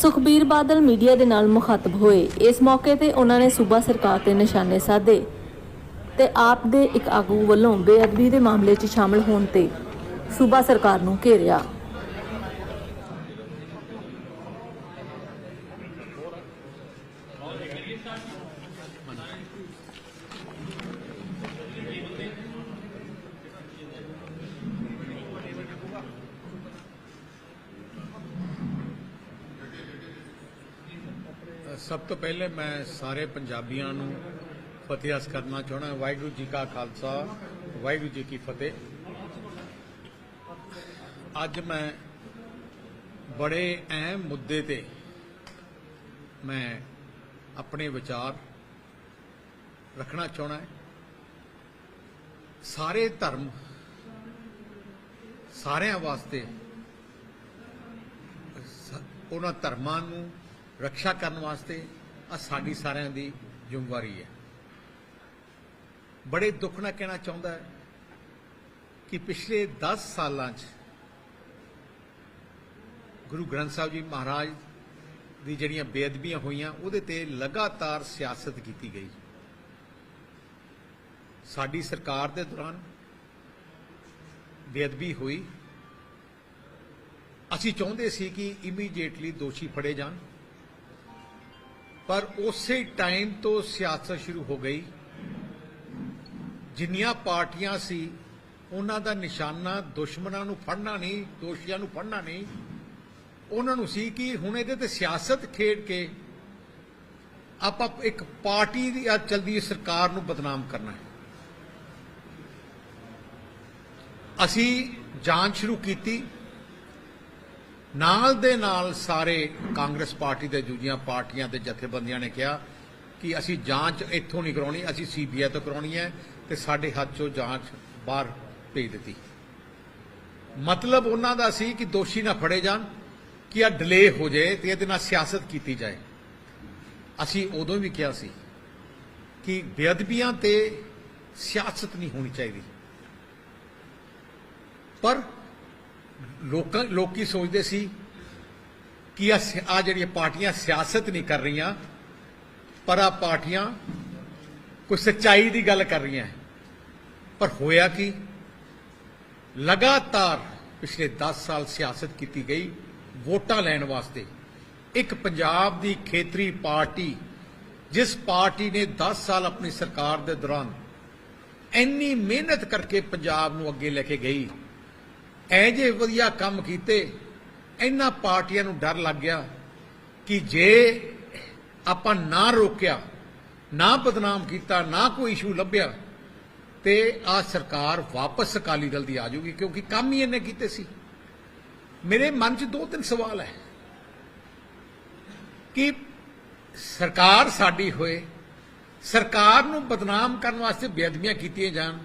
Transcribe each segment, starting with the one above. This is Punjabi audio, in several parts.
ਸੁਖਬੀਰ ਬਾਦਲ ਮੀਡੀਆ ਦੇ ਨਾਲ ਮੁਖਾਤਬ ਹੋਏ। ਇਸ ਮੌਕੇ ਤੇ ਉਹਨਾਂ ਨੇ ਸੂਬਾ ਸਰਕਾਰ ਤੇ ਨਿਸ਼ਾਨੇ ਸਾਧੇ ਤੇ ਆਪ ਦੇ ਇੱਕ ਆਗੂ ਵੱਲੋਂ ਬੇਅਦਬੀ ਦੇ ਮਾਮਲੇ 'ਚ ਸ਼ਾਮਲ ਹੋਣ ਤੇ ਸੂਬਾ ਸਰਕਾਰ ਨੂੰ ਘੇਰਿਆ। ਸਭ ਤੋਂ ਪਹਿਲੇ ਮੈਂ ਸਾਰੇ ਪੰਜਾਬੀਆਂ ਨੂੰ ਫਤਿਹ ਅਰਜ਼ ਕਰਨਾ ਚਾਹਣਾ ਵਾਹਿਗੁਰੂ ਜੀ ਕਾ ਖਾਲਸਾ, ਵਾਹਿਗੁਰੂ ਜੀ ਕੀ ਫਤਿਹ। ਅੱਜ ਮੈਂ ਬੜੇ ਅਹਿਮ ਮੁੱਦੇ ਤੇ ਮੈਂ ਆਪਣੇ ਵਿਚਾਰ ਰੱਖਣਾ ਚਾਹਣਾ ਸਾਰੇ ਧਰਮ ਸਾਰਿਆਂ ਵਾਸਤੇ ਉਹਨਾਂ ਧਰਮਾਂ ਨੂੰ ਰੱਖਿਆ ਕਰਨ ਵਾਸਤੇ ਆ ਸਾਡੀ ਸਾਰਿਆਂ ਦੀ ਜ਼ਿੰਮੇਵਾਰੀ ਹੈ। ਬੜੇ ਦੁੱਖ ਨਾਲ ਕਹਿਣਾ ਚਾਹੁੰਦਾ ਹੈ ਕਿ ਪਿਛਲੇ 10 ਸਾਲਾਂ 'ਚ ਗੁਰੂ ਗ੍ਰੰਥ ਸਾਹਿਬ ਜੀ ਮਹਾਰਾਜ ਦੀ ਜਿਹੜੀਆਂ ਬੇਅਦਬੀਆਂ ਹੋਈਆਂ, ਉਹਦੇ ਤੇ ਲਗਾਤਾਰ ਸਿਆਸਤ ਕੀਤੀ ਗਈ। ਸਾਡੀ ਸਰਕਾਰ ਦੇ ਦੌਰਾਨ ਬੇਅਦਬੀ ਹੋਈ। ਅਸੀਂ ਚਾਹੁੰਦੇ ਸੀ ਕਿ ਇਮੀਡੀਏਟਲੀ ਦੋਸ਼ੀ ਫੜੇ ਜਾਣ। ਪਰ ਉਸੇ ਟਾਈਮ ਤੋਂ ਸਿਆਸਤ ਸ਼ੁਰੂ ਹੋ ਗਈ। ਜਿੰਨੀਆਂ ਪਾਰਟੀਆਂ ਸੀ, ਉਹਨਾਂ ਦਾ ਨਿਸ਼ਾਨਾ ਦੁਸ਼ਮਣਾਂ ਨੂੰ ਫੜਨਾ ਨਹੀਂ, ਦੋਸ਼ੀਆਂ ਨੂੰ ਫੜਨਾ ਨਹੀਂ। ਉਹਨਾਂ ਨੂੰ ਸੀ ਕਿ ਹੁਣ ਇਹਦੇ ਤੇ ਸਿਆਸਤ ਖੇਡ ਕੇ ਆਪਾਂ ਇੱਕ ਪਾਰਟੀ ਦੀ ਆ ਚਲਦੀ ਸਰਕਾਰ ਨੂੰ ਬਦਨਾਮ ਕਰਨਾ ਹੈ। ਅਸੀਂ ਜਾਂਚ ਸ਼ੁਰੂ ਕੀਤੀ। ਨਾਲ ਦੇ ਨਾਲ ਸਾਰੇ ਕਾਂਗਰਸ ਪਾਰਟੀ ਦੇ ਦੂਜੀਆਂ ਪਾਰਟੀਆਂ ਦੇ ਜਥੇਬੰਦੀਆਂ ਨੇ ਕਿਹਾ ਕਿ ਅਸੀਂ ਜਾਂਚ ਇੱਥੋਂ ਨਹੀਂ ਕਰਾਉਣੀ, ਅਸੀਂ ਸੀਬੀਆਈ ਤੋਂ ਕਰਾਉਣੀ ਹੈ ਤੇ ਸਾਡੇ ਹੱਥ 'ਚੋਂ ਜਾਂਚ ਬਾਹਰ ਭੇਜ ਦਿੱਤੀ। ਮਤਲਬ ਉਹਨਾਂ ਦਾ ਸੀ ਕਿ ਦੋਸ਼ੀ ਨਾ ਫੜੇ ਜਾਣ, ਕਿ ਆ ਡਿਲੇ ਹੋ ਜਾਏ ਤੇ ਇਹਦੇ ਨਾਲ ਸਿਆਸਤ ਕੀਤੀ ਜਾਏ। ਅਸੀਂ ਉਦੋਂ ਵੀ ਕਿਹਾ ਸੀ ਕਿ ਬੇਅਦਬੀਆਂ ਤੇ ਸਿਆਸਤ ਨਹੀਂ ਹੋਣੀ ਚਾਹੀਦੀ। ਪਰ ਲੋਕਾਂ ਲੋਕੀ ਸੋਚਦੇ ਸੀ ਕਿ ਆ ਜਿਹੜੀਆਂ ਪਾਰਟੀਆਂ ਸਿਆਸਤ ਨਹੀਂ ਕਰ ਰਹੀਆਂ, ਪਰ ਆ ਪਾਰਟੀਆਂ ਕੋਈ ਸੱਚਾਈ ਦੀ ਗੱਲ ਕਰ ਰਹੀਆਂ ਪਰ ਹੋਇਆ ਕੀ? ਲਗਾਤਾਰ ਪਿਛਲੇ 10 ਸਾਲ ਸਿਆਸਤ ਕੀਤੀ ਗਈ ਵੋਟਾਂ ਲੈਣ ਵਾਸਤੇ। ਇੱਕ ਪੰਜਾਬ ਦੀ ਖੇਤਰੀ ਪਾਰਟੀ, ਜਿਸ ਪਾਰਟੀ ਨੇ 10 ਸਾਲ ਆਪਣੀ ਸਰਕਾਰ ਦੇ ਦੌਰਾਨ ਇੰਨੀ ਮਿਹਨਤ ਕਰਕੇ ਪੰਜਾਬ ਨੂੰ ਅੱਗੇ ਲੈ ਕੇ ਗਈ ਐ ਜੇ ਵਧੀਆ ਕੰਮ ਕੀਤੇ, ਇਹਨਾਂ ਪਾਰਟੀਆਂ ਨੂੰ ਡਰ ਲੱਗ ਗਿਆ ਕਿ ਜੇ ਆਪਾਂ ਨਾ ਰੋਕਿਆ, ਨਾ ਬਦਨਾਮ ਕੀਤਾ, ਨਾ ਕੋਈ ਇਸ਼ੂ ਲੱਭਿਆ, ਤੇ ਆ ਸਰਕਾਰ ਵਾਪਸ ਅਕਾਲੀ ਦਲ ਦੀ ਆ ਜਾਊਗੀ, ਕਿਉਂਕਿ ਕੰਮ ਹੀ ਇਹਨੇ ਕੀਤੇ ਸੀ। ਮੇਰੇ ਮਨ 'ਚ ਦੋ ਤਿੰਨ ਸਵਾਲ ਹੈ ਕਿ ਸਰਕਾਰ ਸਾਡੀ ਹੋਏ, ਸਰਕਾਰ ਨੂੰ ਬਦਨਾਮ ਕਰਨ ਵਾਸਤੇ ਬੇਅਦਬੀਆਂ ਕੀਤੀਆਂ ਜਾਣ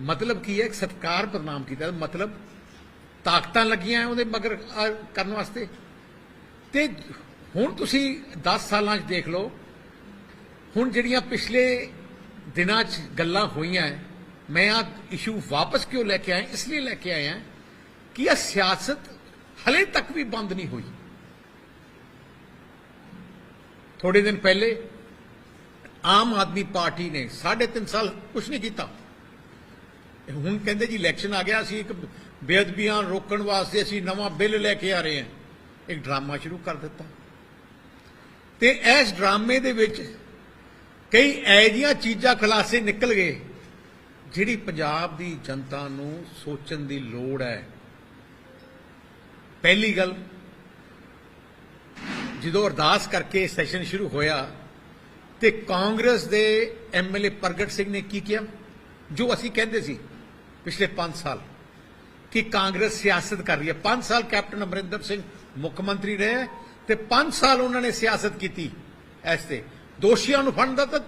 ਮਤਲਬ ਕੀ ਹੈ? ਸਰਕਾਰ ਬਦਨਾਮ ਕੀਤਾ। ਮਤਲਬ ਤਾਕਤਾਂ ਲੱਗੀਆਂ ਉਹਦੇ ਮਗਰ ਕਰਨ ਵਾਸਤੇ। ਤੇ ਹੁਣ ਤੁਸੀਂ 10 ਸਾਲਾਂ 'ਚ ਦੇਖ ਲਓ। ਹੁਣ ਜਿਹੜੀਆਂ ਪਿਛਲੇ ਦਿਨਾਂ 'ਚ ਗੱਲਾਂ ਹੋਈਆਂ ਮੈਂ ਆ ਇਸ਼ੂ ਵਾਪਸ ਕਿਉਂ ਲੈ ਕੇ ਆਇਆ? ਇਸ ਲਈ ਲੈ ਕੇ ਆਇਆ ਕਿ ਇਹ ਸਿਆਸਤ ਹਲੇ ਤੱਕ ਵੀ ਬੰਦ ਨਹੀਂ ਹੋਈ। ਥੋੜੇ ਦਿਨ ਪਹਿਲੇ ਆਮ ਆਦਮੀ ਪਾਰਟੀ ਨੇ 3.5 ਸਾਲ ਕੁਝ ਨਹੀਂ ਕੀਤਾ। ਹੁਣ ਕਹਿੰਦੇ ਜੀ ਇਲੈਕਸ਼ਨ ਆ ਗਿਆ, ਅਸੀਂ ਇੱਕ ਬੇਅਦਬੀਆਂ ਰੋਕਣ ਵਾਸਤੇ ਅਸੀਂ ਨਵਾਂ ਬਿੱਲ ਲੈ ਕੇ ਆ ਰਹੇ ਹਾਂ। ਇੱਕ ਡਰਾਮਾ ਸ਼ੁਰੂ ਕਰ ਦਿੱਤਾ। ਤੇ ਇਸ ਡਰਾਮੇ ਦੇ ਵਿੱਚ ਕਈ ਐਜੀਆਂ ਚੀਜ਼ਾਂ ਖਲਾਸੇ ਨਿਕਲ ਗਏ, ਜਿਹੜੀ ਪੰਜਾਬ ਦੀ ਜਨਤਾ ਨੂੰ ਸੋਚਣ ਦੀ ਲੋੜ ਹੈ। ਪਹਿਲੀ ਗੱਲ, ਜਦੋਂ ਅਰਦਾਸ ਕਰਕੇ ਸੈਸ਼ਨ ਸ਼ੁਰੂ ਹੋਇਆ ਤੇ ਕਾਂਗਰਸ ਦੇ ਐਮਐਲਏ ਪ੍ਰਗਟ ਸਿੰਘ ਨੇ ਕੀ ਕਿਹਾ? ਜੋ ਅਸੀਂ ਕਹਿੰਦੇ ਸੀ ਪਿਛਲੇ 5 ਸਾਲ ਕਿ ਕਾਂਗਰਸ ਸਿਆਸਤ ਕਰ ਰਹੀ ਹੈ। 5 ਸਾਲ ਕੈਪਟਨ ਅਮਰਿੰਦਰ ਸਿੰਘ ਮੁੱਖ ਮੰਤਰੀ ਰਹੇ ਤੇ 5 ਸਾਲ ਉਹਨਾਂ ਨੇ ਸਿਆਸਤ ਕੀਤੀ ਇਸ ਤੇ। ਦੋਸ਼ੀਆਂ ਨੂੰ ਫੜਨ ਦਾ ਤਾਂ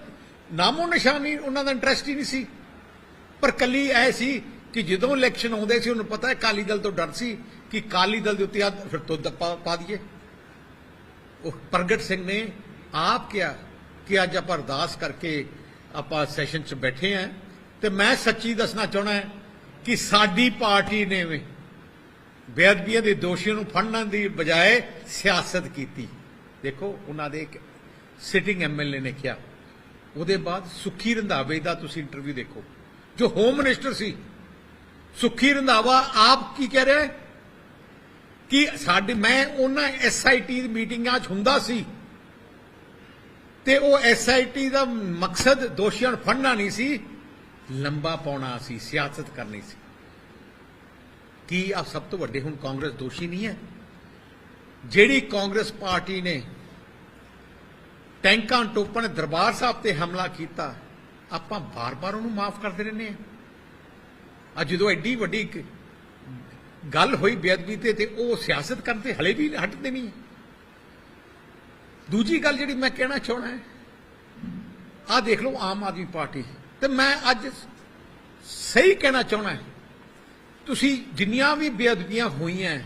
ਨਾਮੋ ਨਿਸ਼ਾਨੀ ਉਹਨਾਂ ਦਾ ਇੰਟਰਸਟ ਹੀ ਨਹੀਂ ਸੀ। ਪਰ ਕੱਲੀ ਐ ਸੀ ਕਿ ਜਦੋਂ ਇਲੈਕਸ਼ਨ ਆਉਂਦੇ ਸੀ, ਉਹਨੂੰ ਪਤਾ ਹੈ ਕਾਲੀ ਦਲ ਤੋਂ ਡਰ ਸੀ ਕਿ ਕਾਲੀ ਦਲ ਦੇ ਉੱਤੇ ਆ ਫਿਰ ਤੁੱਦ ਪਾ ਪਾ ਦਈਏ। ਉਹ ਪ੍ਰਗਟ ਸਿੰਘ ਨੇ ਆਪ ਕਿਹਾ ਕਿ ਅੱਜ ਆਪਾਂ ਅਰਦਾਸ ਕਰਕੇ ਆਪਾਂ ਸੈਸ਼ਨ 'ਚ ਬੈਠੇ ਆਂ ਤੇ ਮੈਂ ਸੱਚੀ ਦੱਸਣਾ ਚਾਹਣਾ ਹੈ ਕਿ ਸਾਡੀ ਪਾਰਟੀ ਨੇ ਵੀ ਬੇਅਦਬੀਆਂ ਦੇ ਦੋਸ਼ੀਆਂ ਨੂੰ ਫੜਨ ਦੀ ਬਜਾਏ ਸਿਆਸਤ ਕੀਤੀ। ਦੇਖੋ, ਉਹਨਾਂ ਦੇ ਇੱਕ ਸਿਟਿੰਗ ਐਮਐਲਏ ਨੇ ਕਿਹਾ। ਉਹਦੇ ਬਾਅਦ ਸੁੱਖੀ ਰੰਧਾਵੇ ਦਾ ਤੁਸੀਂ ਇੰਟਰਵਿਊ ਦੇਖੋ। ਜੋ ਹੋਮ ਮਿਨਿਸਟਰ ਸੀ, ਸੁੱਖੀ ਰੰਧਾਵਾ ਆਪ ਕੀ ਕਹਿ ਰਿਹਾ ਕਿ ਸਾਡੇ ਮੈਂ ਉਹਨਾਂ ਐਸਆਈਟੀ ਦੀ ਮੀਟਿੰਗਾਂ 'ਚ ਹੁੰਦਾ ਸੀ ਤੇ ਉਹ ਐਸਆਈਟੀ ਦਾ ਮਕਸਦ ਦੋਸ਼ੀਆਂ ਨੂੰ ਫੜਨਾ ਨਹੀਂ ਸੀ। ਲੰਬਾ ਪਾਉਣਾ ਸੀ, ਸਿਆਸਤ ਕਰਨੀ ਸੀ। ਕੀ ਆ ਸਭ ਤੋਂ ਵੱਡੇ ਹੁਣ ਕਾਂਗਰਸ ਦੋਸ਼ੀ ਨਹੀਂ ਹੈ? ਜਿਹੜੀ ਕਾਂਗਰਸ ਪਾਰਟੀ ਨੇ ਟੈਂਕਾਂ ਟੋਪਣ ਦਰਬਾਰ ਸਾਹਿਬ ਤੇ ਹਮਲਾ ਕੀਤਾ, ਆਪਾਂ ਬਾਰ-ਬਾਰ ਉਹਨੂੰ ਮਾਫ ਕਰਦੇ ਰਹਿੰਦੇ ਆ ਅੱਜ ਜਦੋਂ ਐਡੀ ਵੱਡੀ ਗੱਲ ਹੋਈ ਬੇਅਦਬੀ ਤੇ ਤੇ ਉਹ ਸਿਆਸਤ ਕਰਦੇ ਹਲੇ ਵੀ ਹਟਦੇ ਨਹੀਂ ਹੈ। ਦੂਜੀ ਗੱਲ ਜਿਹੜੀ ਮੈਂ ਕਹਿਣਾ ਚਾਹਣਾ ਹੈ, ਆਹ ਦੇਖ ਲਓ ਆਮ ਆਦਮੀ ਪਾਰਟੀ। ਤੇ ਮੈਂ ਅੱਜ ਸਹੀ ਕਹਿਣਾ ਚਾਹਣਾ ਤੁਸੀਂ ਜਿੰਨੀਆਂ ਵੀ ਬੇਅਦਬੀਆਂ ਹੋਈਆਂ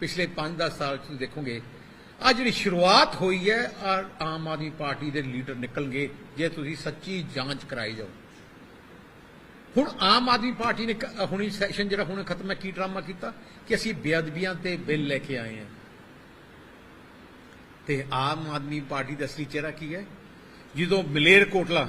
ਪਿਛਲੇ 5-10 ਸਾਲ ਚ ਤੁਸੀਂ ਦੇਖੋਗੇ ਆ ਜਿਹੜੀ ਸ਼ੁਰੂਆਤ ਹੋਈ ਹੈ, ਆਹ ਆਮ ਆਦਮੀ ਪਾਰਟੀ ਦੇ ਲੀਡਰ ਨਿਕਲਣਗੇ ਜੇ ਤੁਸੀਂ ਸੱਚੀ ਜਾਂਚ ਕਰਾਈ ਜਾਓ। ਹੁਣ ਆਮ ਆਦਮੀ ਪਾਰਟੀ ਨੇ ਹੁਣੀ ਸੈਸ਼ਨ ਜਿਹੜਾ ਹੁਣ ਖਤਮ ਹੈ, ਕੀ ਡਰਾਮਾ ਕੀਤਾ? ਕਿ ਅਸੀਂ ਬੇਅਦਬੀਆਂ ਤੇ ਬਿੱਲ ਲੈ ਕੇ ਆਏ ਹਾਂ। ਤੇ ਆਮ ਆਦਮੀ ਪਾਰਟੀ ਦਾ ਅਸਲੀ ਚਿਹਰਾ ਕੀ ਹੈ? ਜਦੋਂ ਮਲੇਰ ਕੋਟਲਾ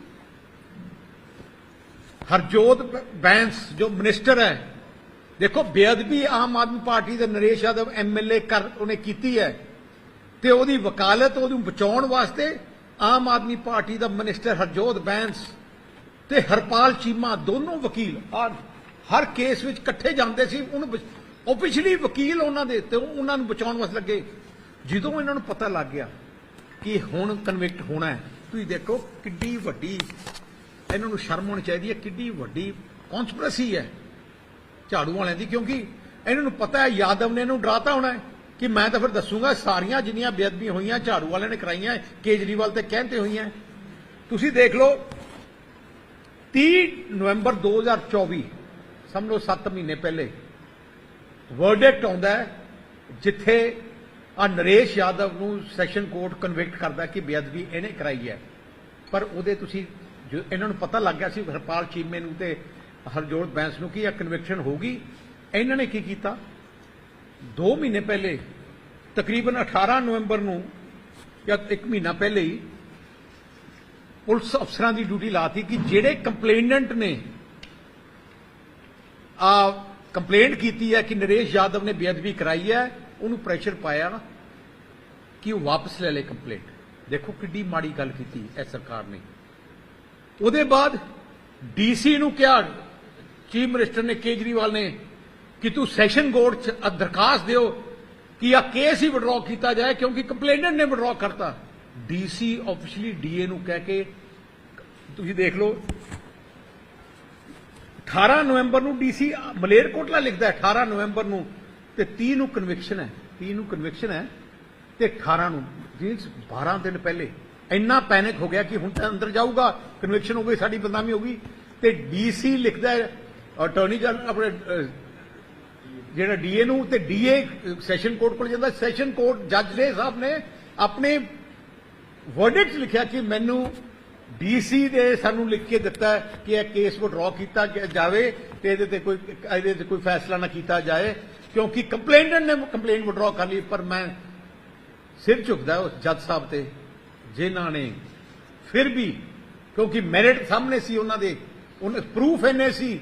ਹਰਜੋਤ ਬੈਂਸ ਜੋ ਮਿਨਿਸਟਰ ਹੈ, ਦੇਖੋ ਬੇਅਦਬੀ ਆਮ ਆਦਮੀ ਪਾਰਟੀ ਦੇ ਨਰੇਸ਼ ਯਾਦਵ ਐਮਐਲਏ ਕਰ ਉਹਨੇ ਕੀਤੀ ਹੈ ਤੇ ਉਹਦੀ ਵਕਾਲਤ ਉਹਨੂੰ ਬਚਾਉਣ ਵਾਸਤੇ ਆਮ ਆਦਮੀ ਪਾਰਟੀ ਦਾ ਮਿਨਿਸਟਰ ਹਰਜੋਤ ਬੈਂਸ ਤੇ ਹਰਪਾਲ ਚੀਮਾ ਦੋਨੋਂ ਵਕੀਲ ਹਰ ਕੇਸ ਵਿੱਚ ਇਕੱਠੇ ਜਾਂਦੇ ਸੀ, ਉਹਨੂੰ ਉਹ ਪਿਛਲੀ ਵਕੀਲ ਉਹਨਾਂ ਦੇ ਤੇ ਉਹ ਉਹਨਾਂ ਨੂੰ ਬਚਾਉਣ ਵਾਸਤੇ ਲੱਗੇ। ਜਦੋਂ ਇਹਨਾਂ ਨੂੰ ਪਤਾ ਲੱਗ ਗਿਆ ਕਿ ਹੁਣ ਕਨਵਿਕਟ ਹੋਣਾ ਹੈ, ਤੁਸੀਂ ਦੇਖੋ ਕਿੱਡੀ ਵੱਡੀ ਇਹਨਾਂ ਨੂੰ ਸ਼ਰਮ ਹੋਣੀ ਚਾਹੀਦੀ ਹੈ, ਕਿੱਡੀ ਵੱਡੀ ਕੌਨਸਪੀਰੇਸੀ ਹੈ ਝਾੜੂ ਵਾਲਿਆਂ ਦੀ, ਕਿਉਂਕਿ ਇਹਨਾਂ ਨੂੰ ਪਤਾ ਹੈ, ਯਾਦਵ ਨੇ ਇਹਨੂੰ ਡਰਾਤਾ ਹੋਣਾ ਹੈ ਕਿ ਮੈਂ ਤਾਂ ਫਿਰ ਦੱਸੂਗਾ, ਸਾਰੀਆਂ ਜਿੰਨੀਆਂ ਬੇਅਦਬੀਆਂ ਹੋਈਆਂ, ਝਾੜੂ ਵਾਲਿਆਂ ਨੇ ਕਰਾਈਆਂ, ਕੇਜਰੀਵਾਲ ਤੇ ਕਹਿੰਦੇ ਹੋਈਆਂ। ਤੁਸੀਂ ਦੇਖ ਲਓ 30 ਨਵੰਬਰ 2024 ਸਮਝ ਲਓ 7 ਮਹੀਨੇ ਪਹਿਲੇ ਵਰਡਿਕਟ ਆਉਂਦਾ ਜਿੱਥੇ ਆ ਨਰੇਸ਼ ਯਾਦਵ ਨੂੰ ਸੈਸ਼ਨ ਕੋਰਟ ਕਨਵਿਕਟ ਕਰਦਾ ਕਿ ਬੇਅਦਬੀ ਇਹਨੇ ਕਰਾਈ ਹੈ। ਪਰ ਉਹਦੇ ਤੁਸੀਂ ਜੋ ਇਹਨਾਂ ਨੂੰ ਪਤਾ ਲੱਗ ਗਿਆ ਸੀ ਹਰਪਾਲ ਚੀਮੇ ਨੂੰ ਤੇ ਹਰਜੋਤ ਬੈਂਸ ਨੂੰ ਕਿ ਇਹ ਕਨਵਿਕਸ਼ਨ ਹੋਗੀ ਇਹਨਾਂ ਨੇ ਕੀ ਕੀਤਾ? 2 ਮਹੀਨੇ ਪਹਿਲੇ, ਤਕਰੀਬਨ 18 ਨਵੰਬਰ ਨੂੰ ਜਾਂ 1 ਮਹੀਨਾ ਪਹਿਲੇ ਹੀ ਪੁਲਿਸ ਅਫਸਰਾਂ ਦੀ ਡਿਊਟੀ ਲਾਤੀ ਕਿ ਜਿਹੜੇ ਕੰਪਲੇਨੈਂਟ ਨੇ ਆ ਕੰਪਲੇਂਟ ਕੀਤੀ ਹੈ ਕਿ ਨਰੇਸ਼ ਯਾਦਵ ਨੇ ਬੇਅਦਬੀ ਕਰਾਈ ਹੈ, ਉਹਨੂੰ ਪ੍ਰੈਸ਼ਰ ਪਾਇਆ ਕਿ ਉਹ ਵਾਪਸ ਲੈ ਲੇ ਕੰਪਲੇਂਟ। ਦੇਖੋ ਕਿੱਡੀ ਮਾੜੀ ਗੱਲ ਕੀਤੀ ਇਹ ਸਰਕਾਰ ਨੇ। ਉਹਦੇ ਬਾਅਦ ਡੀਸੀ ਨੂੰ ਕਿਹਾ, ਚੀਫ ਮਿਨਿਸਟਰ ਨੇ ਕੇਜਰੀਵਾਲ ਨੇ ਕਿ ਤੂੰ ਸੈਸ਼ਨ ਕੋਰਟ 'ਚ ਦਰਖਾਸਤ ਦਿਓ ਕਿ ਆ ਕੇਸ ਹੀ ਵਿਡਰਾਅ ਕੀਤਾ ਜਾਏ ਕਿਉਂਕਿ ਕੰਪਲੇਨੈਂਟ ਨੇ ਵਿਡਰਾਅ ਕਰਤਾ। ਡੀਸੀ ਆਫੀਸ਼ੀਅਲੀ ਡੀਏ ਨੂੰ ਕਹਿ ਕੇ, ਤੁਸੀਂ ਦੇਖ ਲਓ 18 ਨਵੰਬਰ ਨੂੰ ਡੀਸੀ ਮਲੇਰਕੋਟਲਾ ਲਿਖਦਾ ਹੈ 18 ਨਵੰਬਰ ਨੂੰ, ਤੇ 30 ਨੂੰ ਕਨਵਿਕਸ਼ਨ ਹੈ 30 ਨੂੰ ਕਨਵਿਕਸ਼ਨ ਹੈ, ਤੇ 18 ਨੂੰ ਜਿਹਨਾਂ 12 ਦਿਨ ਪਹਿਲੇ। ਇੰਨਾ ਪੈਨਿਕ ਹੋ ਗਿਆ ਕਿ ਹੁਣ ਤਾਂ ਅੰਦਰ ਜਾਊਗਾ ਕਨਵਿਕਸ਼ਨ ਹੋ ਗਈ ਸਾਡੀ ਬਦਨਾਮੀ ਹੋ ਗਈ। ਤੇ ਡੀਸੀ ਲਿਖਦਾ ਹੈ ਅਟਾਰਨੀ ਜਨਰਲ ਆਪਣੇ ਅਹ, ਜਿਹੜਾ ਡੀਏ ਨੂੰ ਤੇ ਡੀਏ ਸੈਸ਼ਨ ਕੋਰਟ ਕੋਲ ਜਾਂਦਾ। ਸੈਸ਼ਨ ਕੋਰਟ ਜੱਜ ਨੇ ਸਾਹਿਬ ਨੇ ਆਪਣੇ ਵਰਡਿਕਟ ਲਿਖਿਆ ਕਿ ਮੈਨੂੰ ਡੀਸੀ ਦੇ ਸਾਨੂੰ ਲਿਖ ਕੇ ਦਿੱਤਾ ਕਿ ਇਹ ਕੇਸ ਵਿਡਰਾ ਕੀਤਾ ਜਾਵੇ ਤੇ ਇਹਦੇ ਤੇ ਕੋਈ ਇਹਦੇ ਤੇ ਕੋਈ ਫੈਸਲਾ ਨਾ ਕੀਤਾ ਜਾਏ ਕਿਉਂਕਿ ਕੰਪਲੇਨੈਂਟ ਨੇ ਕੰਪਲੇਂਟ ਵਿਡਰਾ ਕਰ ਲਈ ਪਰ ਮੈਂ ਸਿਰ ਝੁਕਦਾ ਉਸ ਜੱਜ ਸਾਹਿਬ ਤੇ। ਜਿਨ੍ਹਾਂ ਨੇ ਫਿਰ ਵੀ, ਕਿਉਂਕਿ ਮੈਰਿਟ ਸਾਹਮਣੇ ਸੀ ਉਹਨਾਂ ਦੇ, ਉਹਨਾਂ ਪ੍ਰੂਫ ਇਹਨੇ ਸੀ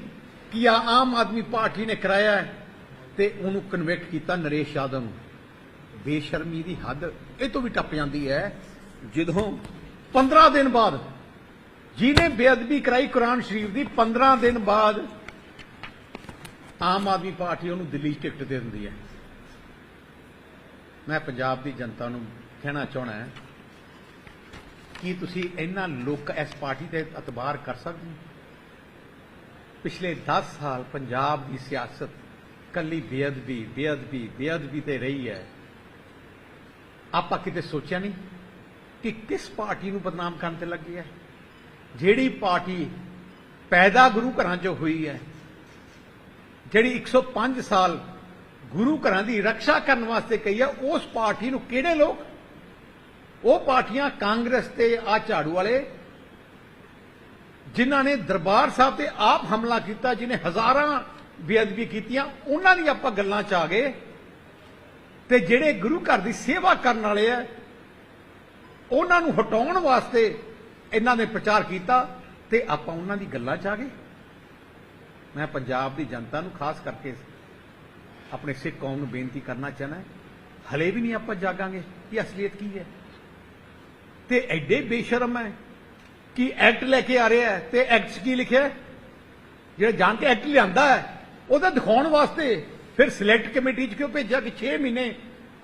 ਕਿ ਆ ਆਮ ਆਦਮੀ ਪਾਰਟੀ ਨੇ ਕਰਾਇਆ ਹੈ ਤੇ ਉਹਨੂੰ ਕਨਵਿਕਟ ਕੀਤਾ ਨਰੇਸ਼ ਯਾਦਵ ਨੂੰ। ਬੇਸ਼ਰਮੀ ਦੀ ਹੱਦ, ਇਹ ਤੋਂ ਵੀ ਟੱਪ ਜਾਂਦੀ ਹੈ, ਜਦੋਂ 15 ਦਿਨ ਬਾਅਦ ਜਿਹਨੇ ਬੇਅਦਬੀ ਕਰਾਈ ਕੁਰਾਨ ਸ਼ਰੀਫ ਦੀ 15 ਦਿਨ ਬਾਅਦ ਆਮ ਆਦਮੀ ਪਾਰਟੀ ਉਹਨੂੰ ਦਿੱਲੀ ਟਿਕਟ ਦੇ ਦਿੰਦੀ ਹੈ। ਮੈਂ ਪੰਜਾਬ ਦੀ ਜਨਤਾ ਨੂੰ ਕਹਿਣਾ ਚਾਹਣਾ ਹੈ ਕੀ ਤੁਸੀਂ ਇਹਨਾਂ ਲੋਕ ਇਸ ਪਾਰਟੀ ਤੇ ਇਤਬਾਰ ਕਰ ਸਕਦੇ ਹੋ? ਪਿਛਲੇ 10 ਸਾਲ ਪੰਜਾਬ ਦੀ ਸਿਆਸਤ ਕੱਲੀ ਬੇਅਦਬੀ ਬੇਅਦਬੀ ਬੇਅਦਬੀ ਤੇ ਰਹੀ ਹੈ। ਆਪਾਂ ਕਿਤੇ ਸੋਚਿਆ ਨਹੀਂ ਕਿ ਕਿਸ ਪਾਰਟੀ ਨੂੰ ਬਦਨਾਮ ਕਰਨ ਤੇ ਲੱਗੀ ਹੈ? ਜਿਹੜੀ ਪਾਰਟੀ ਪੈਦਾ ਗੁਰੂ ਘਰਾਂ 'ਚੋਂ ਹੋਈ ਹੈ, ਜਿਹੜੀ 105 ਸਾਲ ਗੁਰੂ ਘਰਾਂ ਦੀ ਰੱਖਿਆ ਕਰਨ ਵਾਸਤੇ ਕਹੀ ਹੈ, ਉਸ ਪਾਰਟੀ ਨੂੰ ਕਿਹੜੇ ਲੋਕ ਉਹ ਪਾਰਟੀਆਂ ਕਾਂਗਰਸ ਤੇ ਆ ਝਾੜੂ ਵਾਲੇ, ਜਿਨ੍ਹਾਂ ਨੇ ਦਰਬਾਰ ਸਾਹਿਬ ਤੇ ਆਪ ਹਮਲਾ ਕੀਤਾ, ਜਿਨੇ ਹਜ਼ਾਰਾਂ ਬੇਅਦਬੀ ਕੀਤੀਆਂ, ਉਹਨਾਂ ਦੀ ਆਪਾਂ ਗੱਲਾਂ ਚ ਆ ਗਏ। ਤੇ ਜਿਹੜੇ ਗੁਰੂ ਘਰ ਦੀ ਸੇਵਾ ਕਰਨ ਵਾਲੇ ਆ, ਉਹਨਾਂ ਨੂੰ ਹਟਾਉਣ ਵਾਸਤੇ ਇਹਨਾਂ ਨੇ ਪ੍ਰਚਾਰ ਕੀਤਾ ਤੇ ਆਪਾਂ ਉਹਨਾਂ ਦੀ ਗੱਲਾਂ ਚ ਆ ਗਏ। ਮੈਂ ਪੰਜਾਬ ਦੀ ਜਨਤਾ ਨੂੰ ਖਾਸ ਕਰਕੇ ਆਪਣੇ ਸਿੱਖ ਕੌਮ ਨੂੰ ਬੇਨਤੀ ਕਰਨਾ ਚਾਹਨਾ ਹਲੇ ਵੀ ਨਹੀਂ ਆਪਾਂ ਜਾਗਾਂਗੇ ਕਿ ਅਸਲੀਅਤ ਕੀ ਹੈ? ਤੇ ਐਡੇ ਬੇਸ਼ਰਮ ਹੈ ਕਿ ਐਕਟ ਲੈ ਕੇ ਆ ਰਿਹਾ ਹੈ ਤੇ ਐਕਟ 'ਚ ਕੀ ਲਿਖਿਆ ਜਿਹੜਾ ਜਾਣ ਕੇ ਐਕਟ ਲਿਆਂਦਾ ਹੈ, ਉਹਦਾ ਦਿਖਾਉਣ ਵਾਸਤੇ ਫਿਰ ਸਿਲੈਕਟ ਕਮੇਟੀ 'ਚ ਕਿਉਂ ਭੇਜਿਆ ਕਿ 6 ਮਹੀਨੇ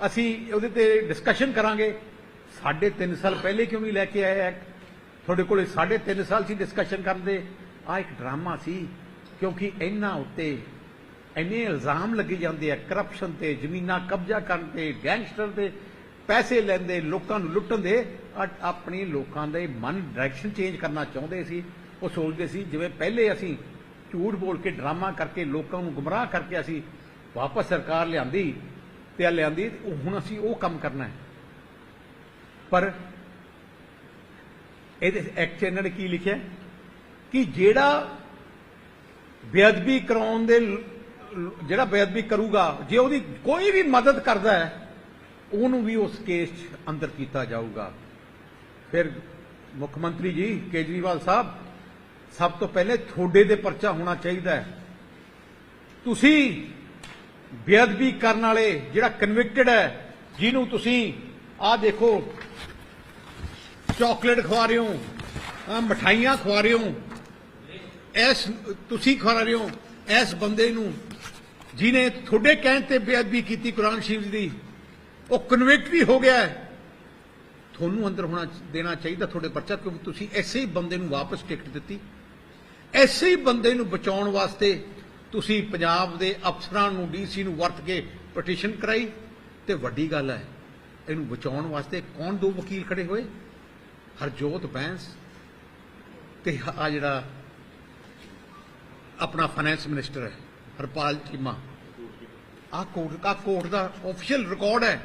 ਅਸੀਂ ਉਹਦੇ ਤੇ ਡਿਸਕਸ਼ਨ ਕਰਾਂਗੇ? ਸਾਢੇ 3 ਸਾਲ ਪਹਿਲੇ ਕਿਉਂ ਨਹੀਂ ਲੈ ਕੇ ਆਏ ਐਕਟ? ਤੁਹਾਡੇ ਕੋਲੇ ਸਾਢੇ 3 ਸਾਲ ਸੀ ਡਿਸਕਸ਼ਨ ਕਰਦੇ ਆ ਇੱਕ ਡਰਾਮਾ ਸੀ, ਕਿਉਂਕਿ ਇਹਨਾਂ ਉੱਤੇ ਇੰਨੇ ਇਲਜ਼ਾਮ ਲੱਗੇ ਜਾਂਦੇ ਆ ਕਰਪਸ਼ਨ ਤੇ, ਜ਼ਮੀਨਾਂ ਕਬਜ਼ਾ ਕਰਨ ਤੇ ਗੈਂਗਸਟਰ ਤੇ ਪੈਸੇ ਲੈਂਦੇ, ਲੋਕਾਂ ਨੂੰ ਲੁੱਟਣ ਦੇ, ਅ- ਆਪਣੀ ਲੋਕਾਂ ਦੇ ਮਨ ਡਾਇਰੈਕਸ਼ਨ ਚੇਂਜ ਕਰਨਾ ਚਾਹੁੰਦੇ ਸੀ। ਉਹ ਸੋਚਦੇ ਸੀ, ਜਿਵੇਂ ਪਹਿਲੇ ਅਸੀਂ ਝੂਠ ਬੋਲ ਕੇ ਡਰਾਮਾ ਕਰਕੇ ਲੋਕਾਂ ਨੂੰ ਗੁੰਮਰਾਹ ਕਰਕੇ ਅਸੀਂ ਵਾਪਸ ਸਰਕਾਰ ਲਿਆਂਦੀ ਤੇ ਲਿਆਂਦੀ ਉਹ ਹੁਣ ਅਸੀਂ ਉਹ ਕੰਮ ਕਰਨਾ ਹੈ। ਪਰ ਇਹਦੇ ਐਕਟ 'ਚ ਇਹਨਾਂ ਨੇ ਕੀ ਲਿਖਿਆ? ਕਿ ਜਿਹੜਾ ਬੇਅਦਬੀ ਕਰਾਉਣ ਦੇ ਜਿਹੜਾ ਬੇਅਦਬੀ ਕਰੂਗਾ, ਜੇ ਉਹਦੀ ਕੋਈ ਵੀ ਮਦਦ ਕਰਦਾ ਹੈ ਉਹਨੂੰ ਵੀ ਉਸ ਕੇਸ 'ਚ ਅੰਦਰ ਕੀਤਾ ਜਾਊਗਾ। ਫਿਰ ਮੁੱਖ ਮੰਤਰੀ ਜੀ, ਕੇਜਰੀਵਾਲ ਸਾਹਿਬ, ਸਭ ਤੋਂ ਪਹਿਲੇ ਤੁਹਾਡੇ ਦੇ ਪਰਚਾ ਹੋਣਾ ਚਾਹੀਦਾ ਹੈ। ਤੁਸੀਂ ਬੇਅਦਬੀ ਕਰਨ ਵਾਲੇ ਜਿਹੜਾ ਕਨਵਿਕਟਡ ਹੈ, ਜਿਹਨੂੰ ਤੁਸੀਂ ਆਹ ਦੇਖੋ ਚਾਕਲੇਟ ਖਵਾ ਰਹੇ ਹੋ, ਆਹ ਮਠਾਈਆਂ ਖਵਾ ਰਹੇ ਹੋ, ਇਸ ਤੁਸੀਂ ਖਵਾ ਰਹੇ ਹੋ, ਇਸ ਬੰਦੇ ਨੂੰ ਜਿਨੇ ਤੁਹਾਡੇ ਕਹਿਣ ਤੇ ਬੇਅਦਬੀ ਕੀਤੀ ਕੁਰਾਨ ਸ਼ਰੀਫ ਦੀ ਉਹ ਕਨਵਿਕਟ ਵੀ ਹੋ ਗਿਆ ਹੈ। ਤੁਹਾਨੂੰ ਅੰਦਰ ਹੋਣਾ ਦੇਣਾ ਚਾਹੀਦਾ ਤੁਹਾਡੇ ਪਰਚਾ, ਕਿਉਂਕਿ ਤੁਸੀਂ ਐਸੇ ਹੀ ਬੰਦੇ ਨੂੰ ਵਾਪਸ ਟਿਕਟ ਦਿੱਤੀ। ਐਸੇ ਹੀ ਬੰਦੇ ਨੂੰ ਬਚਾਉਣ ਵਾਸਤੇ ਤੁਸੀਂ ਪੰਜਾਬ ਦੇ ਅਫਸਰਾਂ ਨੂੰ ਡੀਸੀ ਨੂੰ ਵਰਤ ਕੇ ਪਟੀਸ਼ਨ ਕਰਾਈ। ਤੇ ਵੱਡੀ ਗੱਲ ਹੈ, ਇਹਨੂੰ ਬਚਾਉਣ ਵਾਸਤੇ ਕੌਣ ਦੋ ਵਕੀਲ ਖੜੇ ਹੋਏ? ਹਰਜੋਤ ਬੈਂਸ ਤੇ ਆ ਜਿਹੜਾ ਆਪਣਾ ਫਾਈਨੈਂਸ ਮਿਨਿਸਟਰ ਹੈ, ਹਰਪਾਲ ਚੀਮਾ। ਆ ਕੋਰਟ ਦਾ ਕੋਰਟ ਦਾ ਆਫੀਸ਼ੀਅਲ ਰਿਕਾਰਡ ਹੈ।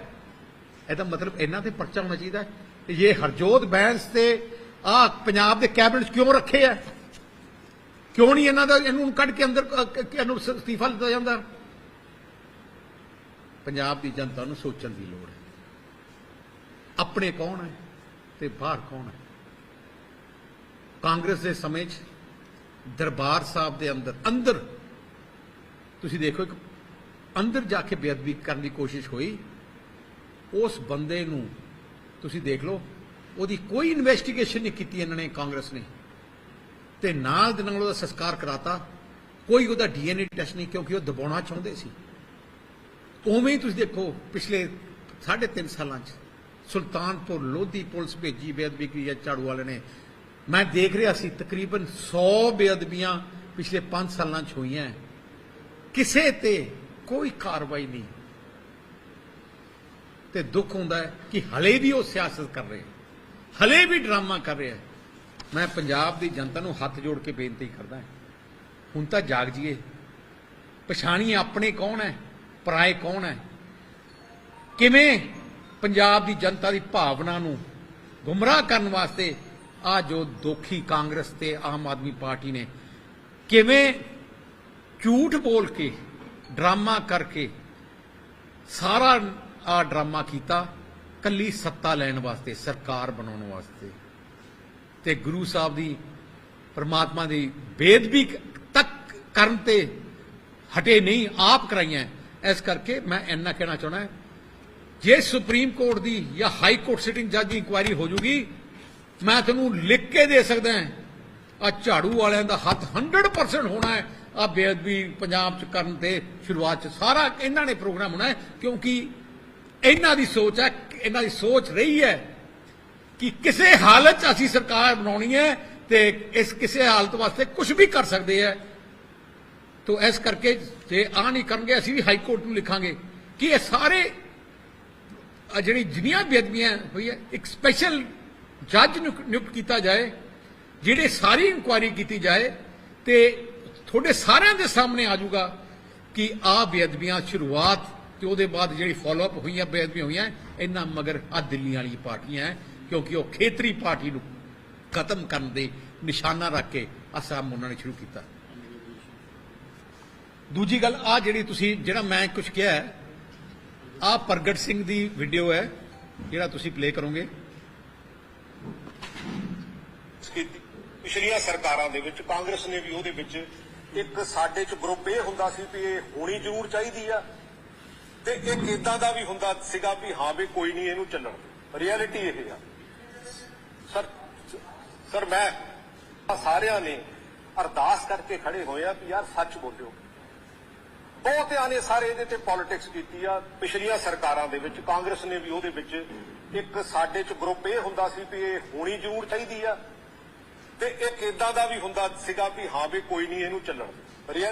ਇਹਦਾ ਮਤਲਬ ਇਹਨਾਂ ਤੇ ਪਰਚਾ ਹੋਣਾ ਚਾਹੀਦਾ ਕਿ ਤੇ ਇਹ ਹਰਜੋਤ ਬੈਂਸ ਤੇ ਆ ਪੰਜਾਬ ਦੇ ਕੈਬਨਿਟ ਕਿਉਂ ਰੱਖੇ ਆ? ਕਿਉਂ ਨਹੀਂ ਇਹਨਾਂ ਦਾ ਇਹਨੂੰ ਕੱਢ ਕੇ ਅੰਦਰ ਇਹਨੂੰ ਅਸਤੀਫਾ ਦਿੱਤਾ ਜਾਂਦਾ? ਪੰਜਾਬ ਦੀ ਜਨਤਾ ਨੂੰ ਸੋਚਣ ਦੀ ਲੋੜ ਹੈ। ਆਪਣੇ ਕੌਣ ਹੈ ਤੇ ਬਾਹਰ ਕੌਣ ਹੈ? ਕਾਂਗਰਸ ਦੇ ਸਮੇਂ 'ਚ ਦਰਬਾਰ ਸਾਹਿਬ ਦੇ ਅੰਦਰ ਅੰਦਰ, ਤੁਸੀਂ ਦੇਖੋ ਇੱਕ ਅੰਦਰ ਜਾ ਕੇ ਬੇਅਦਬੀ ਕਰਨ ਦੀ ਕੋਸ਼ਿਸ਼ ਹੋਈ। ਉਸ ਬੰਦੇ ਨੂੰ ਤੁਸੀਂ ਦੇਖ ਲਓ, ਉਹਦੀ ਕੋਈ ਇਨਵੈਸਟੀਗੇਸ਼ਨ ਨਹੀਂ ਕੀਤੀ ਇਹਨਾਂ ਨੇ, ਕਾਂਗਰਸ ਨੇ। ਤੇ ਨਾਲ ਦੇ ਨਾਲ ਉਹਦਾ ਸੰਸਕਾਰ ਕਰਾਤਾ, ਕੋਈ ਉਹਦਾ ਡੀਐਨਏ ਟੈਸਟ ਨਹੀਂ, ਕਿਉਂਕਿ ਉਹ ਦਬਾਉਣਾ ਚਾਹੁੰਦੇ ਸੀ। ਉਵੇਂ ਹੀ ਤੁਸੀਂ ਦੇਖੋ, ਪਿਛਲੇ 3.5 ਸਾਲਾਂ 'ਚ ਸੁਲਤਾਨਪੁਰ ਲੋਧੀ ਪੁਲਿਸ ਭੇਜੀ ਬੇਅਦਬੀ ਕੀ ਝਾੜੂ ਵਾਲੇ ਨੇ। ਮੈਂ ਦੇਖ ਰਿਹਾ ਸੀ, ਤਕਰੀਬਨ 100 ਬੇਅਦਬੀਆਂ ਪਿਛਲੇ 5 ਸਾਲਾਂ 'ਚ ਹੋਈਆਂ। ਕਿਸੇ ਤੇ ਕੋਈ ਕਾਰਵਾਈ ਨਹੀਂ। ਤੇ ਦੁੱਖ ਹੁੰਦਾ ਹੈ ਕਿ ਹਲੇ ਵੀ ਉਹ ਸਿਆਸਤ ਕਰ ਰਹੇ ਹਲੇ ਵੀ ਡਰਾਮਾ ਕਰ ਰਿਹਾ ਮੈਂ ਪੰਜਾਬ ਦੀ ਜਨਤਾ ਨੂੰ ਹੱਥ ਜੋੜ ਕੇ ਬੇਨਤੀ ਕਰਦਾ ਹਾਂ। ਹੁਣ ਤਾਂ ਜਾਗ ਜੀਏ ਪਛਾਣੀਏ ਆਪਣੇ ਕੌਣ ਹੈ, ਪਰਾਏ ਕੌਣ ਹੈ? ਕਿਵੇਂ ਪੰਜਾਬ ਦੀ ਜਨਤਾ ਦੀ ਭਾਵਨਾ ਨੂੰ ਗੁੰਮਰਾਹ ਕਰਨ ਵਾਸਤੇ ਆ ਜੋ ਦੋਖੀ ਕਾਂਗਰਸ ਤੇ ਆਮ ਆਦਮੀ ਪਾਰਟੀ ਨੇ ਕਿਵੇਂ ਝੂਠ ਬੋਲ ਕੇ, ਡਰਾਮਾ ਕਰਕੇ ਸਾਰਾ ਆ ਡਰਾਮਾ ਕੀਤਾ, ਕੱਲੀ ਸੱਤਾ ਲੈਣ ਵਾਸਤੇ, ਸਰਕਾਰ ਬਣਾਉਣ ਵਾਸਤੇ। ਤੇ ਗੁਰੂ ਸਾਹਿਬ ਦੀ, ਪਰਮਾਤਮਾ ਦੀ ਬੇਦਬੀ ਤੱਕ ਕਰਨ ਤੇ ਹਟੇ ਨਹੀਂ, ਆਪ ਕਰਾਈਆਂ। ਇਸ ਕਰਕੇ ਮੈਂ ਇੰਨਾ ਕਹਿਣਾ ਚਾਹਣਾ ਜੇ ਸੁਪਰੀਮ ਕੋਰਟ ਦੀ ਜਾਂ ਹਾਈ ਕੋਰਟ ਸਿਟਿੰਗ ਜੱਜ ਦੀ ਇਨਕੁਆਇਰੀ ਹੋ ਜੂਗੀ, ਮੈਂ ਤੁਹਾਨੂੰ ਲਿਖ ਕੇ ਦੇ ਸਕਦਾ ਹਾਂ, ਆ ਝਾੜੂ ਵਾਲਿਆਂ ਦਾ ਹੱਥ 100% ਹੋਣਾ ਹੈ, ਆ ਬੇਅਦਬੀ ਪੰਜਾਬ ਚ ਕਰਨ ਤੇ ਸ਼ੁਰੂਆਤ ਚ ਸਾਰਾ ਇਹਨਾਂ ਨੇ ਪ੍ਰੋਗਰਾਮ ਹੋਣਾ ਹੈ, ਕਿਉਂਕਿ ਇਹਨਾਂ ਦੀ ਸੋਚ ਹੈ, ਇਹਨਾਂ ਦੀ ਸੋਚ ਰਹੀ ਹੈ ਕਿ ਕਿਸੇ ਹਾਲਤ 'ਚ ਅਸੀਂ ਸਰਕਾਰ ਬਣਾਉਣੀ ਹੈ ਤੇ ਇਸ ਕਿਸੇ ਹਾਲਤ ਵਾਸਤੇ ਕੁਝ ਵੀ ਕਰ ਸਕਦੇ ਹੈ। ਤੋ ਇਸ ਕਰਕੇ ਜੇ ਆ ਨਹੀਂ ਕਰਨਗੇ, ਅਸੀਂ ਵੀ ਹਾਈ ਕੋਰਟ ਨੂੰ ਲਿਖਾਂਗੇ ਕਿ ਇਹ ਸਾਰੇ ਜਿਹੜੀ ਜਿੰਨੀਆਂ ਬੇਅਦਬੀਆਂ ਹੋਈਆਂ ਇੱਕ ਸਪੈਸ਼ਲ ਜੱਜ ਨੂੰ ਨਿਯੁਕਤ ਕੀਤਾ ਜਾਏ, ਜਿਹੜੇ ਸਾਰੀ ਇਨਕੁਆਇਰੀ ਕੀਤੀ ਜਾਏ ਤੇ ਤੁਹਾਡੇ ਸਾਰਿਆਂ ਦੇ ਸਾਹਮਣੇ ਆ ਜਾਊਗਾ ਕਿ ਆ ਬੇਅਦਬੀਆਂ ਸ਼ੁਰੂਆਤ ਤੇ ਉਹਦੇ ਬਾਅਦ ਜਿਹੜੀ ਫਾਲੋ ਅਪ ਹੋਈਆਂ, ਬੇਅਦਬੀਆਂ ਹੋਈਆਂ ਇਹਨਾਂ ਮਗਰ ਆ ਦਿੱਲੀ ਵਾਲੀ ਪਾਰਟੀਆਂ ਕਿਉਂਕਿ ਉਹ ਖੇਤਰੀ ਪਾਰਟੀ ਨੂੰ ਖਤਮ ਕਰਨ ਦੇ ਨਿਸ਼ਾਨਾ ਰੱਖ ਕੇ ਅਸਾਮ ਉਹਨਾਂ ਨੇ ਸ਼ੁਰੂ ਕੀਤਾ। ਦੂਜੀ ਗੱਲ ਆ ਜਿਹੜੀ ਤੁਸੀਂ, ਜਿਹੜਾ ਮੈਂ ਕੁਝ ਕਿਹਾ ਹੈ ਆ ਪ੍ਰਗਟ ਸਿੰਘ ਦੀ ਵੀਡੀਓ ਹੈ, ਜਿਹੜਾ ਤੁਸੀਂ ਪਲੇ ਕਰੋਗੇ। ਪਿਛਲੀਆਂ ਸਰਕਾਰਾਂ ਦੇ ਵਿੱਚ, ਕਾਂਗਰਸ ਨੇ ਵੀ ਉਹਦੇ ਵਿੱਚ ਇੱਕ ਸਾਡੇ ਚ ਗਰੁੱਪ ਇਹ ਹੁੰਦਾ ਸੀ ਵੀ ਇਹ ਹੋਣੀ ਜ਼ਰੂਰ ਚਾਹੀਦੀ ਆ ਤੇ ਇੱਕ ਇਦਾਂ ਦਾ ਵੀ ਹੁੰਦਾ ਸੀਗਾ ਵੀ ਹਾਂ ਵੀ ਕੋਈ ਨਹੀਂ ਇਹਨੂੰ ਚੱਲਣ ਰਿਐਲਿਟੀ ਇਹ ਆ। ਸਰ ਸਰ, ਮੈਂ ਸਾਰਿਆਂ ਨੇ ਅਰਦਾਸ ਕਰਕੇ ਖੜੇ ਹੋਏ ਆ ਵੀ ਯਾਰ ਸੱਚ ਬੋਲਿਓ। ਬਹੁਤਿਆਂ ਨੇ ਸਾਰੇ ਇਹਦੇ ਤੇ ਪੋਲਿਟਿਕਸ ਕੀਤੀ ਆ। ਪਿਛਲੀਆਂ ਸਰਕਾਰਾਂ ਦੇ ਵਿੱਚ, ਕਾਂਗਰਸ ਨੇ ਵੀ ਉਹਦੇ ਵਿੱਚ ਇੱਕ ਸਾਡੇ ਚ ਗਰੁੱਪ ਇਹ ਹੁੰਦਾ ਸੀ ਵੀ ਇਹ ਹੋਣੀ ਜ਼ਰੂਰ ਚਾਹੀਦੀ ਆ। ਤੇ ਇੱਕ ਇਦਾਂ ਦਾ ਵੀ ਹੁੰਦਾ ਸੀਗਾ ਵੀ ਹਾਂ ਵੀ ਕੋਈ ਨਹੀਂ ਇਹਨੂੰ ਚੱਲਣ ਰਿਐਲ